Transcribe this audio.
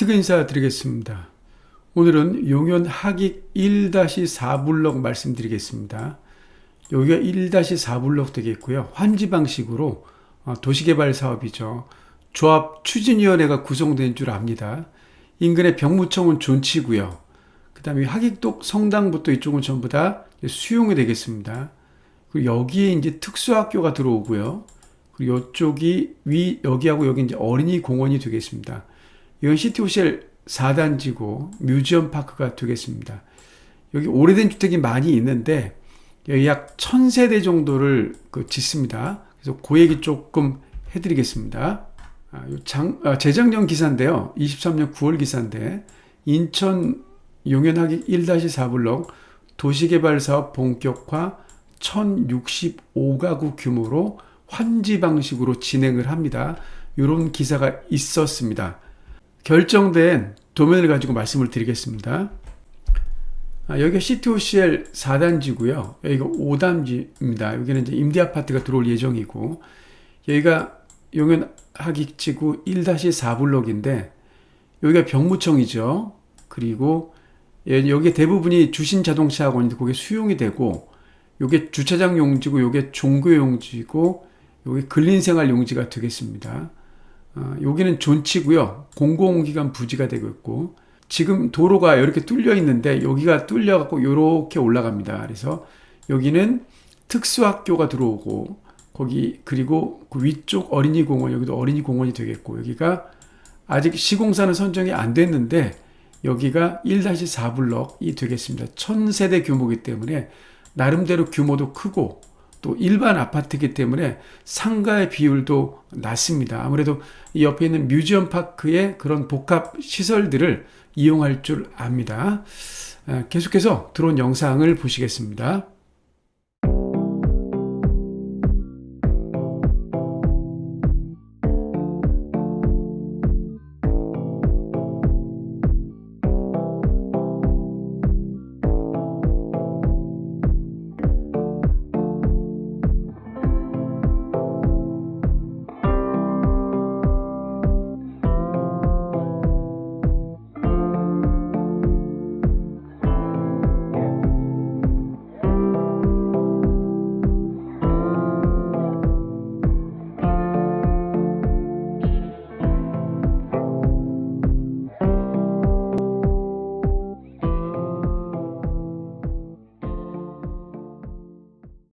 스티그 인사드리겠습니다. 오늘은 용현 하객 1-4블럭 말씀드리겠습니다. 여기가 1-4블럭 되겠고요. 환지 방식으로 어, 도시개발 사업이죠. 조합 추진위원회가 구성된 줄 압니다. 인근의 병무청은 존치고요. 그 다음에 하객동 성당부터 이쪽은 전부 다 수용이 되겠습니다. 그리고 여기에 이제 특수학교가 들어오고요. 그리고 이쪽이 위, 여기하고 여기 이제 어린이 공원이 되겠습니다. 이건 시티호텔 4단지고 뮤지엄 파크가 되겠습니다. 여기 오래된 주택이 많이 있는데 여기 약 1000세대 정도를 그 짓습니다. 그래서 그 얘기 조금 해드리겠습니다. 아, 요 장, 아, 재작년 기사인데요. 23년 9월 기사인데 인천 용현하기 1-4블럭 도시개발 사업 본격화 1065가구 규모로 환지 방식으로 진행을 합니다. 이런 기사가 있었습니다. 결정된 도면을 가지고 말씀을 드리겠습니다. 아, 여기가 CTOCL 4단지고요. 여기가 5단지입니다. 여기는 이제 임대 아파트가 들어올 예정이고 여기가 용현 하객지구 1-4블록인데 여기가 병무청이죠. 그리고 예, 여기 대부분이 주신 자동차 학원인데 그게 수용이 되고 요게 주차장 용지고 요게 종교 용지고 요게 근린생활 용지가 되겠습니다. 어, 여기는 존치고요. 공공기관 부지가 되고 있고 지금 도로가 이렇게 뚫려 있는데 여기가 뚫려 갖고 이렇게 올라갑니다. 그래서 여기는 특수학교가 들어오고 거기 그리고 그 위쪽 어린이 공원 여기도 어린이 공원이 되겠고 여기가 아직 시공사는 선정이 안 됐는데 여기가 1-4블럭이 되겠습니다. 1000세대 규모이기 때문에 나름대로 규모도 크고 또 일반 아파트이기 때문에 상가의 비율도 낮습니다. 아무래도 이 옆에 있는 뮤지엄 파크의 그런 복합 시설들을 이용할 줄 압니다. 아, 계속해서 들어온 영상을 보시겠습니다.